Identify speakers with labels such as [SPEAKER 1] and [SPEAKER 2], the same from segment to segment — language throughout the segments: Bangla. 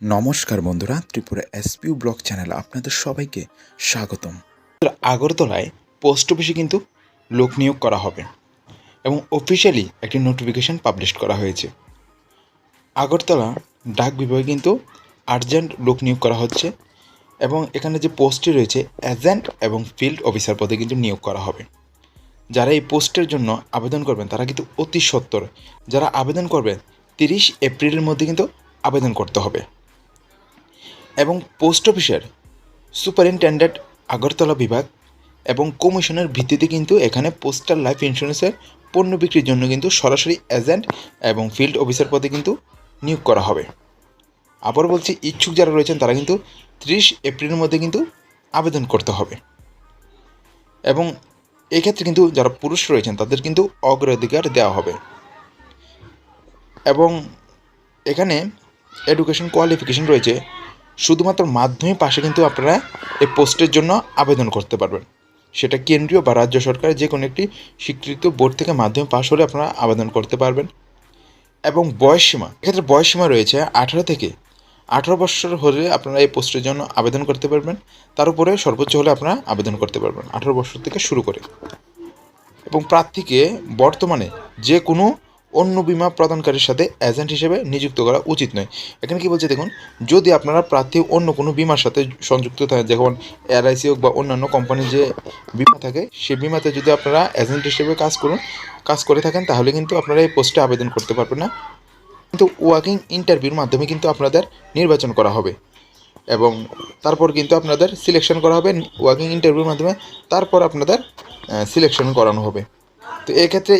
[SPEAKER 1] নমস্কার বন্ধুরা, ত্রিপুরা এসপিউ ব্লগ চ্যানেলে আপনাদের সবাইকে স্বাগতম। আগরতলায় পোস্ট অফিসে কিন্তু লোক নিয়োগ করা হবে এবং অফিসিয়ালি একটি নোটিফিকেশন পাবলিশ করা হয়েছে। আগরতলা ডাক বিভাগে কিন্তু আর্জেন্ট লোক নিয়োগ করা হচ্ছে এবং এখানে যে পোস্টটি রয়েছে এজেন্ট এবং ফিল্ড অফিসার পদে কিন্তু নিয়োগ করা হবে। যারা এই পোস্টের জন্য আবেদন করবেন, তারা কিন্তু অতি সত্তর। যারা আবেদন করবেন তিরিশ এপ্রিলের মধ্যে কিন্তু আবেদন করতে হবে। এবং পোস্ট অফিসের সুপারিনটেন্ডেন্ট আগরতলা বিভাগ এবং কমিশনের ভিত্তিতে কিন্তু এখানে পোস্টাল লাইফ ইন্স্যুরেন্সের পণ্য বিক্রির জন্য কিন্তু সরাসরি এজেন্ট এবং ফিল্ড অফিসার পদে কিন্তু নিয়োগ করা হবে। আবার বলছি, ইচ্ছুক যারা রয়েছেন তারা কিন্তু ত্রিশ এপ্রিলের মধ্যে কিন্তু আবেদন করতে হবে। এবং এক্ষেত্রে কিন্তু যারা পুরুষ রয়েছেন তাদের কিন্তু অগ্রাধিকার দেওয়া হবে। এবং এখানে এডুকেশন কোয়ালিফিকেশন রয়েছে। শুধুমাত্র মাধ্যমিক পাশে কিন্তু আপনারা এই পোস্টের জন্য আবেদন করতে পারবেন। সেটা কেন্দ্রীয় বা রাজ্য সরকারের যে কোনো একটি স্বীকৃত বোর্ড থেকে মাধ্যমিক পাশ হলে আপনারা আবেদন করতে পারবেন। এবং বয়সসীমা, এক্ষেত্রে বয়সসীমা রয়েছে আঠারো থেকে আঠারো বছর হলে আপনারা এই পোস্টের জন্য আবেদন করতে পারবেন। তার উপরে সর্বোচ্চ হলে আপনারা আবেদন করতে পারবেন, আঠারো বছর থেকে শুরু করে। এবং প্রার্থীকে বর্তমানে যে কোনো অন্য বিমা প্রদানকারীর সাথে এজেন্ট হিসেবে নিযুক্ত করা উচিত নয়। এখানে কি বলছে দেখুন, যদি আপনারা প্রার্থী অন্য কোনো বিমার সাথে সংযুক্ত থাকেন, যেমন এলআইসি হোক বা অন্যান্য কোম্পানির যে বিমা থাকে সেই বিমাতে যদি আপনারা এজেন্ট হিসেবে কাজ করুন, কাজ করে থাকেন, তাহলে কিন্তু আপনারা এই পোস্টে আবেদন করতে পারবেন না। কিন্তু ওয়ার্কিং ইন্টারভিউর মাধ্যমে কিন্তু আপনাদের নির্বাচন করা হবে এবং তারপর কিন্তু আপনাদের সিলেকশন করা হবে। ওয়ার্কিং ইন্টারভিউর মাধ্যমে তারপর আপনাদের সিলেকশন করানো হবে। তো এক্ষেত্রে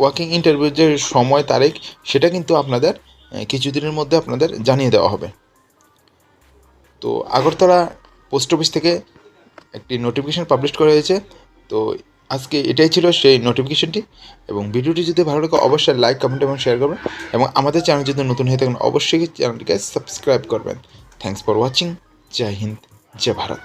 [SPEAKER 1] ওয়ার্কিং ইন্টারভিউর যে সময়, তারিখ, সেটা কিন্তু আপনাদের কিছুদিনের মধ্যে আপনাদের জানিয়ে দেওয়া হবে। তো আগরতলা পোস্ট অফিস থেকে একটি নোটিফিকেশন পাবলিশ করা হয়েছে। তো আজকে এটাই ছিল সেই নোটিফিকেশনটি এবং ভিডিওটি যদি ভালো লাগে, অবশ্যই লাইক কমেন্ট এবং শেয়ার করবেন। এবং আমাদের চ্যানেল যদি নতুন হয়ে থাকেন, অবশ্যই চ্যানেলটিকে সাবস্ক্রাইব করবেন। থ্যাংকস ফর ওয়াচিং জয় হিন্দ জয় ভারত